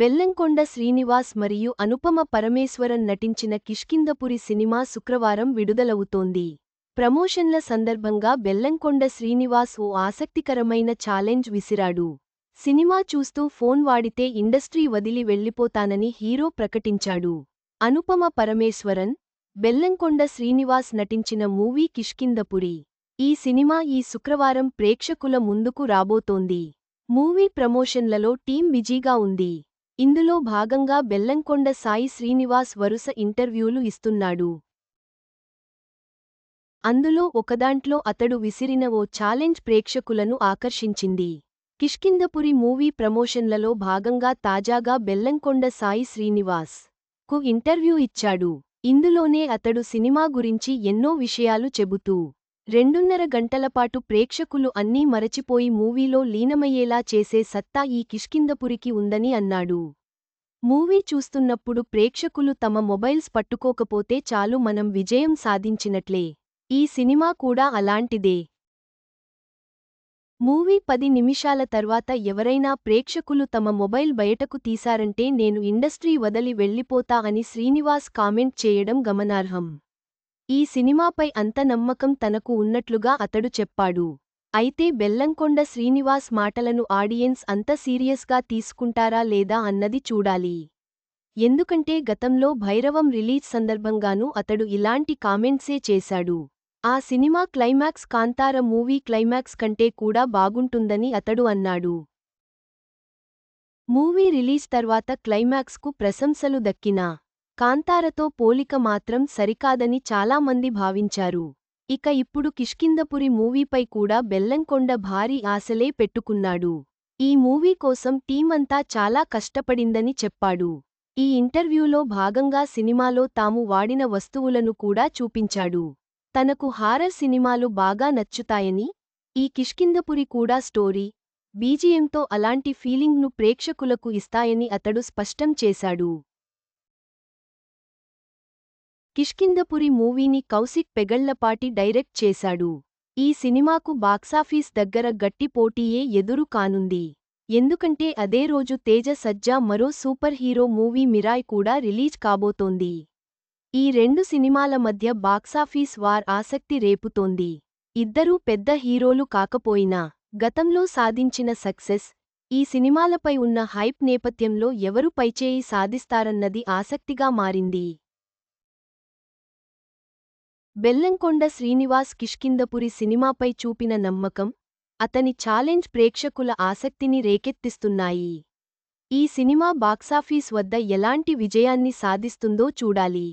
బెల్లంకొండ శ్రీనివాస్ మరియు అనుపమ పరమేశ్వరన్ నటించిన కిష్కిందపురి సినిమా శుక్రవారం విడుదలవుతోంది. ప్రమోషన్ల సందర్భంగా బెల్లంకొండ శ్రీనివాస్ ఓ ఆసక్తికరమైన ఛాలెంజ్ విసిరాడు. సినిమా చూస్తూ ఫోన్ వాడితే ఇండస్ట్రీ వదిలి వెళ్ళిపోతానని హీరో ప్రకటించాడు. అనుపమ పరమేశ్వరన్ బెల్లంకొండ శ్రీనివాస్ నటించిన మూవీ కిష్కిందపురి ఈ సినిమా ఈ శుక్రవారం ప్రేక్షకుల ముందుకు రాబోతోంది. మూవీ ప్రమోషన్లలో టీం బిజీగా ఉంది. ఇందులో భాగంగా బెల్లంకొండ సాయి శ్రీనివాస్ వరుస ఇంటర్వ్యూలు ఇస్తున్నాడు. అందులో ఒకదాంట్లో అతడు విసిరిన ఓ ఛాలెంజ్ ప్రేక్షకులను ఆకర్షించింది. కిష్కిందపురి మూవీ ప్రమోషన్లలో భాగంగా తాజాగా బెల్లంకొండ సాయి శ్రీనివాస్కు ఇంటర్వ్యూ ఇచ్చాడు. ఇందులోనే అతడు సినిమా గురించి ఎన్నో విషయాలు చెబుతూ రెండున్నర గంటలపాటు ప్రేక్షకులు అన్నీ మరచిపోయి మూవీలో లీనమయ్యేలా చేసే సత్తా ఈ కిష్కిందపురికి ఉందని అన్నాడు. మూవీ చూస్తున్నప్పుడు ప్రేక్షకులు తమ మొబైల్స్ పట్టుకోకపోతే చాలు మనం విజయం సాధించినట్లే. ఈ సినిమా కూడా అలాంటిదే. మూవీ పది నిమిషాల తర్వాత ఎవరైనా ప్రేక్షకులు తమ మొబైల్ బయటకు తీశారంటే నేను ఇండస్ట్రీ వదలి వెళ్ళిపోతా అని శ్రీనివాస్ కామెంట్ చేయడం గమనార్హం. ఈ సినిమాపై అంత నమ్మకం తనకు ఉన్నట్లుగా అతడు చెప్పాడు. అయితే బెల్లంకొండ శ్రీనివాస్ మాటలను ఆడియన్స్ అంత సీరియస్గా తీసుకుంటారా లేదా అన్నది చూడాలి. ఎందుకంటే గతంలో భైరవం రిలీజ్ సందర్భంగానూ అతడు ఇలాంటి కామెంట్సే చేశాడు. ఆ cinema climax Kantara movie climax కంటే కూడా బాగుంటుందని అతడు అన్నాడు. మూవీ రిలీజ్ తర్వాత క్లైమాక్స్కు ప్రశంసలు దక్కినా కాంతారతో పోలిక మాత్రం సరికాదని చాలామంది భావించారు. ఇక ఇప్పుడు కిష్కిందపురి మూవీపై కూడా బెల్లంకొండ భారీ ఆశలే పెట్టుకున్నాడు. ఈ మూవీ కోసం టీమంతా చాలా కష్టపడిందని చెప్పాడు. ఈ ఇంటర్వ్యూలో భాగంగా సినిమాలో తాము వాడిన వస్తువులను కూడా చూపించాడు. తనకు హారర్ సినిమాలు బాగా నచ్చుతాయని ఈ కిష్కిందపురి కూడా స్టోరీ బీజియంతో అలాంటి ఫీలింగ్ను ప్రేక్షకులకు ఇస్తాయని అతడు స్పష్టం చేశాడు. కిష్కిందపురి మూవీని కౌశిక్ పెగళ్ళపాటి డైరెక్ట్ చేశాడు. ఈ సినిమాకు బాక్సాఫీస్ దగ్గర గట్టి పోటీయే ఎదురు కానుంది. ఎందుకంటే అదే రోజు తేజ సజ్జా మరో సూపర్ హీరో మూవీ మిరాయ్ కూడా రిలీజ్ కాబోతోంది. ఈ రెండు సినిమాల మధ్య బాక్సాఫీస్ వార్ ఆసక్తి రేపుతోంది. ఇద్దరూ పెద్ద హీరోలు కాకపోయినా గతంలో సాధించిన సక్సెస్ ఈ సినిమాలపై ఉన్న హైప్ నేపథ్యంలో ఎవరు పైచేయి సాధిస్తారన్నది ఆసక్తిగా మారింది. బెల్లంకొండ శ్రీనివాస్ కిష్కిందపురి సినిమాపై చూపిన నమ్మకం అతని ఛాలెంజ్ ప్రేక్షకుల ఆసక్తిని రేకెత్తిస్తున్నాయి. ఈ సినిమా బాక్సాఫీస్ వద్ద ఎలాంటి విజయాన్ని సాధిస్తుందో చూడాలి.